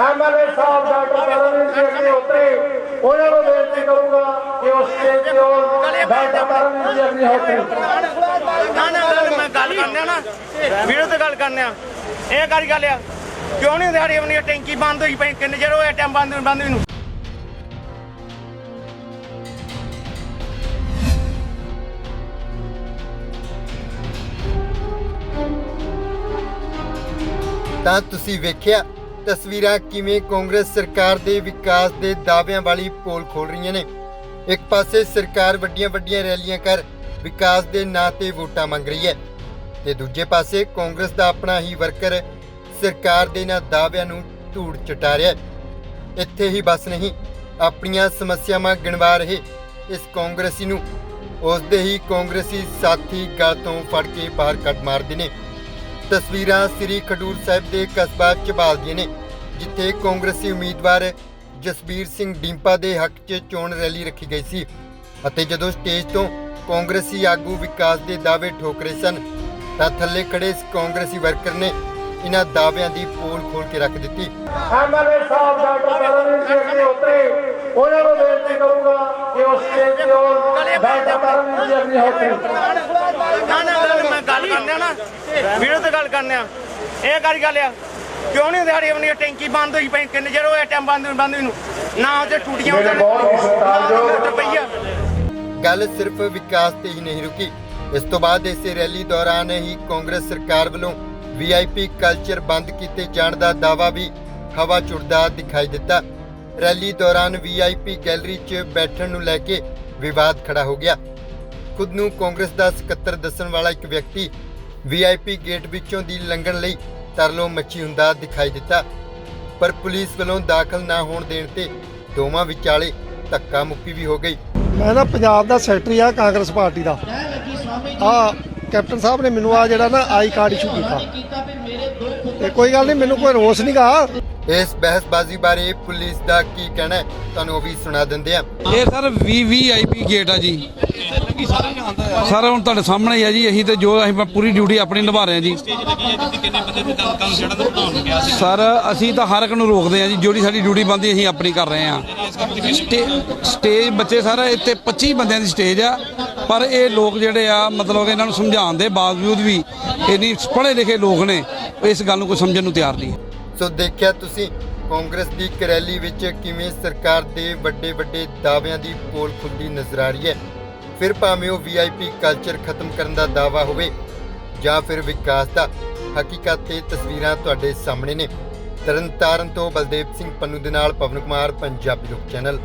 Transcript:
MLA ਸਾਹਿਬ doctor Karamvir Singh ji ਉਤਰੇ। ਉਹਨਾਂ ਨੂੰ ਬੇਨਤੀ ਕਰੂੰਗਾ ਕਿ ਉਸ ਸਟੇਜ ਤੇ ਉਹ ਡਾਕਟਰ ਕਰਮਵੀਰ ਜੀ ਅਗਨੀ ਹੋਤਰੀ ਨਾ। ਨਾ ਗੱਲ ਮੈਂ ਗੱਲ ਕਰਨਿਆ ਨਾ। ਵੀਡੀਓ ਤੇ ਗੱਲ ਕਰਨਿਆ ਇਹ ਕਰੀ ਗੱਲ ਆ? ਕਿਉਂ ਨਹੀਂ ਦਿਹਾੜੀ ਆਪਣੀ ਟੈਂਕੀ ਬੰਦ ਹੋਈ ਪਈ ਕਿੰਨੇ ਚਿਰ ਹੋਇਆ ਟਾਈਮ ਬੰਦ ਬੰਦ ਨੂੰ? ਤਾਂ ਤੁਸੀਂ ਵੇਖਿਆ ਤਸਵੀਰਾਂ ਕਿਵੇਂ ਕਾਂਗਰਸ ਸਰਕਾਰ ਦੇ ਵਿਕਾਸ ਦੇ ਦਾਅਵਿਆਂ ਵਾਲੀ ਪੋਲ ਖੋਲ ਰਹੀਆਂ ਨੇ। ਇੱਕ ਪਾਸੇ ਸਰਕਾਰ ਵੱਡੀਆਂ-ਵੱਡੀਆਂ ਰੈਲੀਆਂ ਕਰ ਵਿਕਾਸ ਦੇ ਨਾਂ ਤੇ ਵੋਟਾਂ ਮੰਗ ਰਹੀ ਹੈ ਤੇ ਦੂਜੇ ਪਾਸੇ ਕਾਂਗਰਸ ਦਾ ਆਪਣਾ ਹੀ ਵਰਕਰ ਸਰਕਾਰ ਦੇ ਇਹਨਾਂ ਦਾਅਵਿਆਂ ਨੂੰ ਧੂੜ ਚਟਾ ਰਿਹਾ ਹੈ। ਇੱਥੇ ਹੀ ਬਸ ਨਹੀਂ, ਆਪਣੀਆਂ ਸਮੱਸਿਆਵਾਂ ਗਿਣਵਾ ਰਹੇ ਇਸ ਕਾਂਗਰਸੀ ਨੂੰ। ਉਸ ਦੇ ਹੀ ਕਾਂਗਰਸੀ ਸਾਥੀ ਗਲ ਤੋਂ ਫੜ ਕੇ ਬਾਹਰ ਕੱਢ ਮਾਰਦੇ ਨੇ। ਤਸਵੀਰਾਂ ਸ੍ਰੀ ਖਡੂਰ ਸਾਹਿਬ ਦੇ ਕਸਬਾ ਝਬਾਲ ਦੀਆਂ ਨੇ ਜਿੱਥੇ ਕਾਂਗਰਸੀ ਉਮੀਦਵਾਰ ਜਸਬੀਰ ਸਿੰਘ ਡਿੰਪਾ ਦੇ ਹੱਕ 'ਚ ਚੋਣ ਰੈਲੀ ਰੱਖੀ ਗਈ ਸੀ ਅਤੇ ਜਦੋਂ ਸਟੇਜ ਤੋਂ ਕਾਂਗਰਸੀ ਆਗੂ ਵਿਕਾਸ ਦੇ ਦਾਅਵੇ ਠੋਕ ਰਹੇ ਸਨ ਤਾਂ ਥੱਲੇ ਖੜੇ ਇਸ ਕਾਂਗਰਸੀ ਵਰਕਰ ਨੇ ਇਹਨਾਂ ਦਾਅਵਿਆਂ ਦੀ ਪੋਲ ਖੋਲ ਕੇ ਰੱਖ ਦਿੱਤੀ। ਐਮਐਲਏ ਸਾਹਿਬ ਡਾਕਟਰ ਕਰਮਵੀਰ ਸਿੰਘ ਜੀ ਉਤਰੇ ਉਹਨਾਂ ਨੂੰ ਬੇਨਤੀ ਕਰੂੰਗਾ ਕਿ ਉਸ ਸਟੇਜ ਤੇ ਉਹ ਡਾਕਟਰ ਕਰਮਵੀਰ ਜੀ ਹੋਤਰੀ ਨਾ? ਗੱਲ ਗੱਲ ਵੀਡੀਓ ਤੇ ਗੱਲ ਕਰਨਿਆ ਇਹ ਕਰੀ ਗੱਲ ਆ। ਕਿਉਂ ਨਹੀਂ ਦਿਹਾੜੀ ਆਪਣੀ ਟੈਂਕੀ ਬੰਦ ਹੋਈ ਪਈ? ਕਿੰਨੇ ਚਿਰ ਹੋਇਆ ਟਾਈਮ ਬੰਦ ਬੰਦ ਨੂੰ? ਨਾ ਤੇ ਟੂਟੀਆਂ ਸਤਿਕਾਰਯੋਗ ਰੁਪਈਆ ਗੱਲ ਸਿਰਫ ਵਿਕਾਸ ਤੇ ਹੀ ਨਹੀਂ ਰੁਕੀ। ਇਸ ਤੋਂ ਬਾਅਦ ਇਸੇ ਰੈਲੀ ਦੌਰਾਨ ਹੀ ਕਾਂਗਰਸ ਸਰਕਾਰ ਵੱਲੋਂ ਵੀਆਈਪੀ ਕਲਚਰ ਬੰਦ ਕੀਤੇ ਜਾਣ ਦਾ ਦਾਅਵਾ ਵੀ ਹਵਾ ਚੁੜਦਾ ਦਿਖਾਈ ਦਿੱਤਾ। ਰੈਲੀ ਦੌਰਾਨ ਵੀਆਈਪੀ ਗੈਲਰੀ 'ਚ ਬੈਠਣ ਨੂੰ ਲੈ ਕੇ ਵਿਵਾਦ ਖੜਾ ਹੋ ਗਿਆ। ਖੁਦ ਨੂੰ ਕਾਂਗਰਸ ਦਾ ਸਕੱਤਰ ਦੱਸਣ ਵਾਲਾ ਇੱਕ ਵਿਅਕਤੀ ਵੀਆਈਪੀ ਗੇਟ ਵਿੱਚੋਂ ਦੀ ਲੰਘਣ ਲਈ ਤਰਲੋ ਮੱਛੀ ਹੁੰਦਾ ਦਿਖਾਈ ਦਿੱਤਾ। ਪਰ ਪੁਲਿਸ ਵੱਲੋਂ ਦਾਖਲ ਨਾ ਹੋਣ ਦੇਣ ਤੇ ਦੋਵਾਂ ਵਿਚਾਲੇ ਧੱਕਾ ਮੁੱਕੀ ਵੀ ਹੋ ਗਈ। ਮੈਂ ਨਾ ਪੰਜਾਬ ਦਾ ਸੈਕਟਰੀ ਆ ਕਾਂਗਰਸ ਪਾਰਟੀ ਦਾ। ਆ ਕੈਪਟਨ ਸਾਹਿਬ ਨੇ ਮੈਨੂੰ ਆ ਜਿਹੜਾ ਨਾ ਆਈ ਕਾਰਡ ਇਸ਼ੂ ਕੀਤਾ। ਤੇ ਕੋਈ ਗੱਲ ਨਹੀਂ ਮੈਨੂੰ ਕੋਈ ਰੋਸ ਨਹੀਂਗਾ ਇਸ ਬਹਿਸਬਾਜ਼ੀ ਬਾਰੇ ਪੁਲਿਸ ਦਾ ਕੀ ਕਹਿਣਾ ਹੈ ਤੁਹਾਨੂੰ ਉਹ ਵੀ ਸੁਣਾ ਦਿੰਦੇ ਆ ਇਹ ਸਰ ਵੀਵੀਆਈਪੀ ਗੇਟ ਆ ਜੀ। ਸਰ ਹੁਣ ਤੁਹਾਡੇ ਸਾਹਮਣੇ ਹੀ ਆ ਜੀ ਅਸੀਂ ਤੇ ਜੋ ਅਸੀਂ ਪੂਰੀ ਡਿਊਟੀ ਆਪਣੀ ਨਿਭਾ ਰਹੇ ਆ ਜੀ। ਸਰ ਅਸੀਂ ਤਾਂ ਹਰ ਇੱਕ ਨੂੰ ਰੋਕਦੇ ਆ ਜੀ ਜਿਹੜੀ ਸਾਡੀ ਡਿਊਟੀ ਬੰਦੀ ਅਸੀਂ ਆਪਣੀ ਕਰ ਰਹੇ ਆ। ਸਟੇਜ ਬੱਚੇ ਸਰ ਇੱਥੇ 25 ਬੰਦਿਆਂ ਦੀ ਸਟੇਜ ਆ ਪਰ ਇਹ ਲੋਕ ਜਿਹੜੇ ਆ ਮਤਲਬ ਇਹਨਾਂ ਨੂੰ ਸਮਝਾਉਣ ਦੇ ਬਾਵਜੂਦ ਵੀ ਇੰਨੀ ਪੜ੍ਹੇ ਲਿਖੇ ਲੋਕ ਨੇ ਇਸ ਗੱਲ ਨੂੰ ਕੋਈ ਸਮਝਣ ਨੂੰ ਤਿਆਰ ਨਹੀਂ। ਸੋ ਦੇਖਿਆ ਤੁਸੀਂ ਕਾਂਗਰਸ ਦੀ ਇੱਕ ਰੈਲੀ ਵਿੱਚ ਕਿਵੇਂ ਸਰਕਾਰ ਦੇ ਵੱਡੇ ਵੱਡੇ ਦਾਅਵਿਆਂ ਦੀ ਪੋਲ ਖੁੱਲਦੀ ਨਜ਼ਰ ਆ ਰਹੀ ਹੈ। ਫਿਰ ਭਾਵੇਂ ਉਹ ਵੀਆਈਪੀ ਕਲਚਰ ਖਤਮ ਕਰਨ ਦਾ ਦਾਅਵਾ ਹੋਵੇ ਜਾਂ ਫਿਰ ਵਿਕਾਸ ਦਾ, ਹਕੀਕਤ ਤੇ ਤਸਵੀਰਾਂ ਤੁਹਾਡੇ ਸਾਹਮਣੇ ਨੇ। ਤਰਨਤਾਰਨ ਤੋਂ ਬਲਦੇਵ ਸਿੰਘ ਪੰਨੂ ਦੇ ਨਾਲ ਪਵਨ ਕੁਮਾਰ, ਪੰਜਾਬੀ ਲੋਕ ਚੈਨਲ।